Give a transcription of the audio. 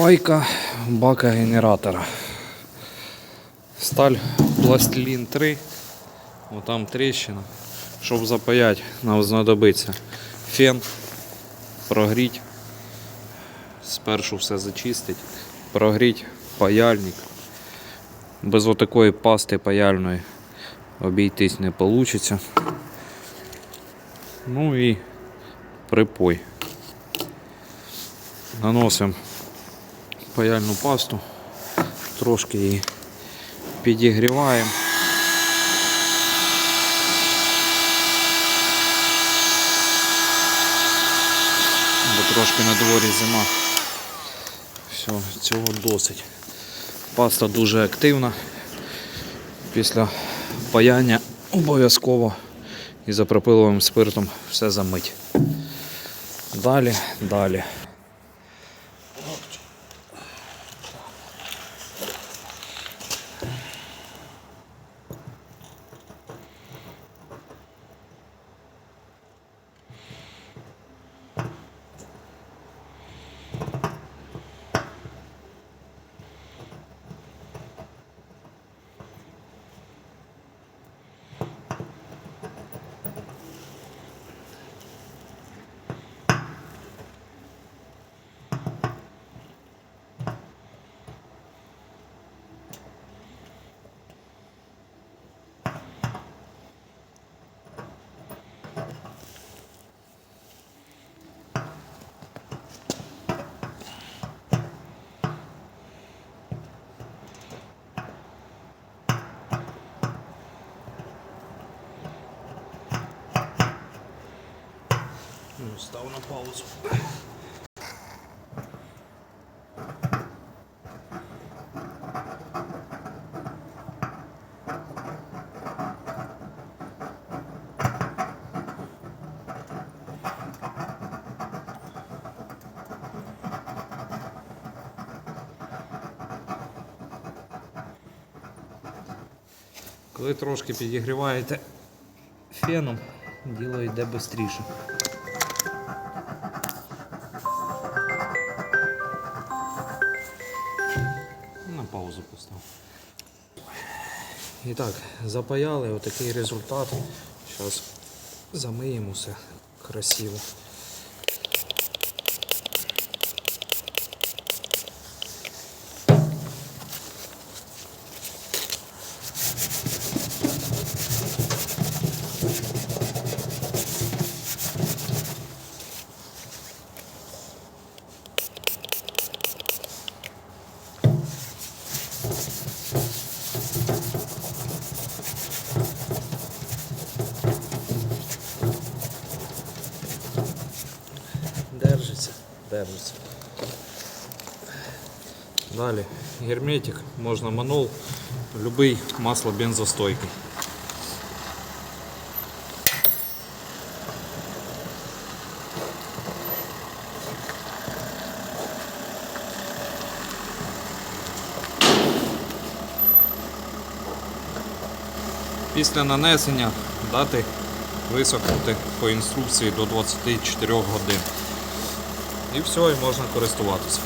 Пайка бака генератора. Сталь пластилін 3. Отам тріщина. Щоб запаяти, нам знадобиться фен, прогріть. Спершу все зачистить, прогріть паяльник. Без отакої пасти паяльної обійтись не вийде. Ну і припой. Наносимо паяльну пасту, трошки її підігріваємо. Трошки на дворі зима. Все, цього досить. Паста дуже активна. Після паяння обов'язково і ізопропиловим спиртом все замить. Далі, далі. Ну, Став на паузу. Коли трошки підігріваєте феном, діло йде швидше. І так, запаяли отакий результат. Зараз замиємо все красиво. Держиться, держиться. Далі герметик, можна манол, любий масло бензостойкий. Після нанесення дати висохнути по інструкції до 24 годин. І все, і можна користуватися.